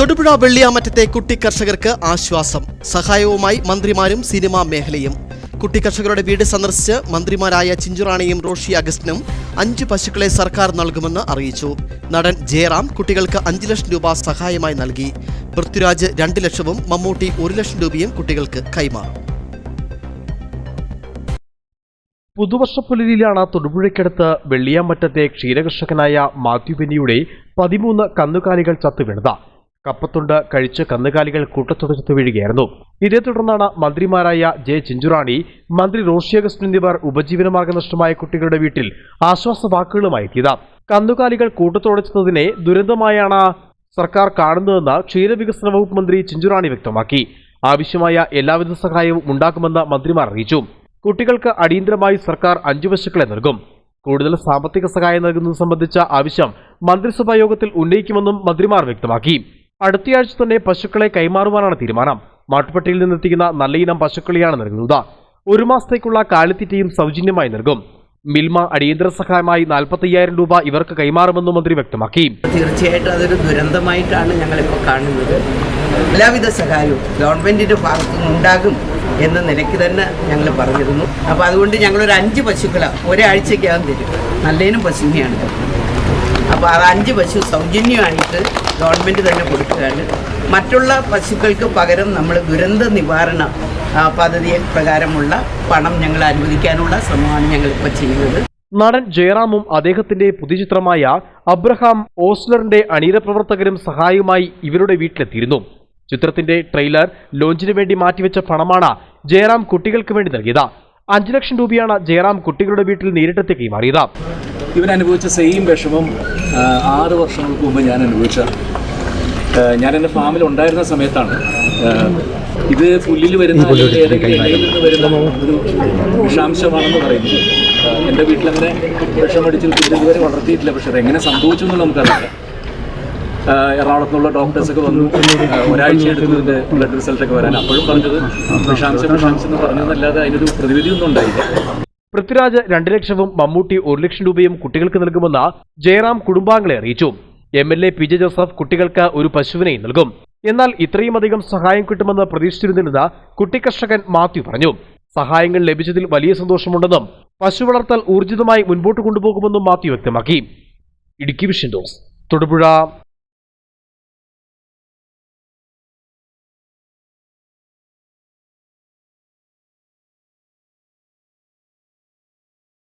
തൊടുപുഴ വെള്ളിയാമറ്റത്തെ കുട്ടി കർഷകർക്ക് ആശ്വാസം. സഹായവുമായി മന്ത്രിമാരും സിനിമാ മേഖലയും. കുട്ടി കർഷകരുടെ വീട് സന്ദർശിച്ച് മന്ത്രിമാരായ ചിഞ്ചുറാണിയും റോഷി അഗസ്റ്റിനും അഞ്ച് പശുക്കളെ സർക്കാർ നൽകുമെന്ന് അറിയിച്ചു. നടൻ ജയറാം കുട്ടികൾക്ക് അഞ്ച് ലക്ഷം രൂപ സഹായമായി നൽകി. പൃഥ്വിരാജ് രണ്ട് ലക്ഷവും മമ്മൂട്ടി ഒരു ലക്ഷം രൂപയും കുട്ടികൾക്ക് കൈമാറും. പുതുവർഷ പുതുവർഷപ്പുലരിയിലാണ് തൊടുപുഴയ്ക്കടുത്ത് വെള്ളിയാമറ്റത്തെ ക്ഷീരകർഷകനായ മാത്യു ബെന്നിയുടെ പതിമൂന്ന് കന്നുകാലികൾ ചത്തുവീണത്. കപ്പത്തുണ്ട് കഴിച്ച് കന്നുകാലികൾ കൂട്ടത്തുടച്ചു വീഴുകയായിരുന്നു. ഇതേ തുടർന്നാണ് മന്ത്രിമാരായ ജെ ചിഞ്ചുറാണി മന്ത്രി റോഷി അഗസ്റ്റിൻ എന്നിവർ ഉപജീവനമാർഗ നഷ്ടമായ കുട്ടികളുടെ വീട്ടിൽ ആശ്വാസ വാക്കുകളുമായി എത്തിയത്. കന്നുകാലികൾ കൂട്ടത്തുടച്ചതിനെ ദുരന്തമായാണ് സർക്കാർ കാണുന്നതെന്ന് ക്ഷീരവികസന വകുപ്പ് മന്ത്രി ചിഞ്ചുറാണി വ്യക്തമാക്കി. ആവശ്യമായ എല്ലാവിധ സഹായവും ഉണ്ടാക്കുമെന്ന് മന്ത്രിമാർ അറിയിച്ചു. കുട്ടികൾക്ക് അടിയന്തരമായി സർക്കാർ അഞ്ചു പശുക്കളെ നൽകും. കൂടുതൽ സാമ്പത്തിക സഹായം നൽകുന്നത് സംബന്ധിച്ച ആവശ്യം മന്ത്രിസഭാ യോഗത്തിൽ ഉന്നയിക്കുമെന്നും മന്ത്രിമാർ വ്യക്തമാക്കി. അടുത്തയാഴ്ച തന്നെ പശുക്കളെ കൈമാറുവാനാണ് തീരുമാനം. മാട്ടുപ്പെട്ടിയിൽ നിന്നെത്തിക്കുന്ന നല്ല ഇനം പശുക്കളെയാണ് നൽകുന്നത്. ഒരു മാസത്തേക്കുള്ള കാലിത്തീറ്റയും സൗജന്യമായി നൽകും. മിൽമ അടിയന്തര സഹായമായി നാൽപ്പത്തയ്യായിരം രൂപ ഇവർക്ക് കൈമാറുമെന്നും മന്ത്രി വ്യക്തമാക്കി. തീർച്ചയായിട്ടും അതൊരു ദുരന്തമായിട്ടാണ് ഞങ്ങളിപ്പോൾ കാണുന്നത്. എല്ലാവിധ സഹായവും ഗവൺമെന്റിന്റെ ഭാഗത്തു നിന്നുണ്ടാകും എന്ന നിലയ്ക്ക് തന്നെ ഞങ്ങൾ പറഞ്ഞിരുന്നു. അപ്പോൾ അതുകൊണ്ട് ഞങ്ങളൊരു അഞ്ച് പശുക്കളെ ഒരാഴ്ചയ്ക്കകം തരും. നല്ലതിനും പശുവിനെയാണ് അപ്പോൾ അത് അഞ്ച് പശു സൗജന്യമായിട്ട് ഗവൺമെന്റ് തന്നെ കൊടുക്കുകയാണ്. മറ്റുള്ള പശുക്കൾക്ക് പകരം നമ്മൾ ദുരന്ത നിവാരണ പദ്ധതി പ്രകാരമുള്ള പണം ഞങ്ങൾ അനുവദിക്കാനുള്ള ശ്രമമാണ് ഞങ്ങളിപ്പോൾ ചെയ്യുന്നത്. നടൻ ജയറാമും അദ്ദേഹത്തിന്റെ പുതുചിത്രമായ അബ്രഹാം ഓസ്ലറിന്റെ അണിയറ പ്രവർത്തകരും സഹായവുമായി ഇവരുടെ വീട്ടിലെത്തിയിരുന്നു. ചിത്രത്തിന്റെ ട്രെയിലർ ലോഞ്ചിനു വേണ്ടി മാറ്റിവെച്ച പണമാണ് ജയറാം കുട്ടികൾക്ക് വേണ്ടി നൽകിയത്. അഞ്ചു ലക്ഷം രൂപയാണ് ജയറാം കുട്ടികളുടെ വീട്ടിൽ നേരിട്ടെത്തി കൈമാറിയത് ഇവൻ അനുഭവിച്ച സെയിം വിഷമം ആറ് വർഷങ്ങൾക്ക് മുമ്പ് ഞാൻ അനുഭവിച്ച. ഞാൻ എന്റെ ഫാമിൽ ഉണ്ടായിരുന്ന സമയത്താണ്. ഇത് പുല്ലിൽ വരുന്ന വരുന്ന ഒരു വിഷാംശമാണെന്ന് പറയുന്നത്. എന്റെ വീട്ടിലങ്ങനെ വിഷമടിച്ച് ഇതുവരെ വളർത്തിയിട്ടില്ല. പക്ഷെ അതെങ്ങനെ സംഭവിച്ചു എന്ന് നമുക്കറിയില്ല. ആ, എറണാകുളത്ത് നിന്നുള്ള ഡോക്ടേഴ്സൊക്കെ വന്നു. ഒരാഴ്ച എടുത്തു ഇതിന്റെ ബ്ലഡ് റിസൾട്ടൊക്കെ വരാൻ. അപ്പോഴും പറഞ്ഞത് വിഷാംശം വിഷാംശം എന്ന് പറഞ്ഞതല്ലാതെ അതിനൊരു പ്രതിവിധിയൊന്നും ഉണ്ടായില്ല. പൃഥ്വിരാജ് രണ്ട് ലക്ഷവും മമ്മൂട്ടി ഒരു ലക്ഷം രൂപയും കുട്ടികൾക്ക് നൽകുമെന്ന് ജയറാം കുടുംബാംഗങ്ങളെ അറിയിച്ചു. M L A P J Joseph കുട്ടികൾക്ക് ഒരു പശുവിനെയും നൽകും. എന്നാൽ ഇത്രയുമധികം സഹായം കിട്ടുമെന്ന് പ്രതീക്ഷിച്ചിരുന്നില്ലെന്ന് കുട്ടിക്കർഷകൻ മാത്യു പറഞ്ഞു. സഹായങ്ങൾ ലഭിച്ചതിൽ വലിയ സന്തോഷമുണ്ടെന്നും പശു വളർത്തൽ ഊർജിതമായി മുൻപോട്ട് കൊണ്ടുപോകുമെന്നും മാത്യു വ്യക്തമാക്കി. ഇടുക്കി വിഷൻ ഡോസ് തൊടുപുഴ.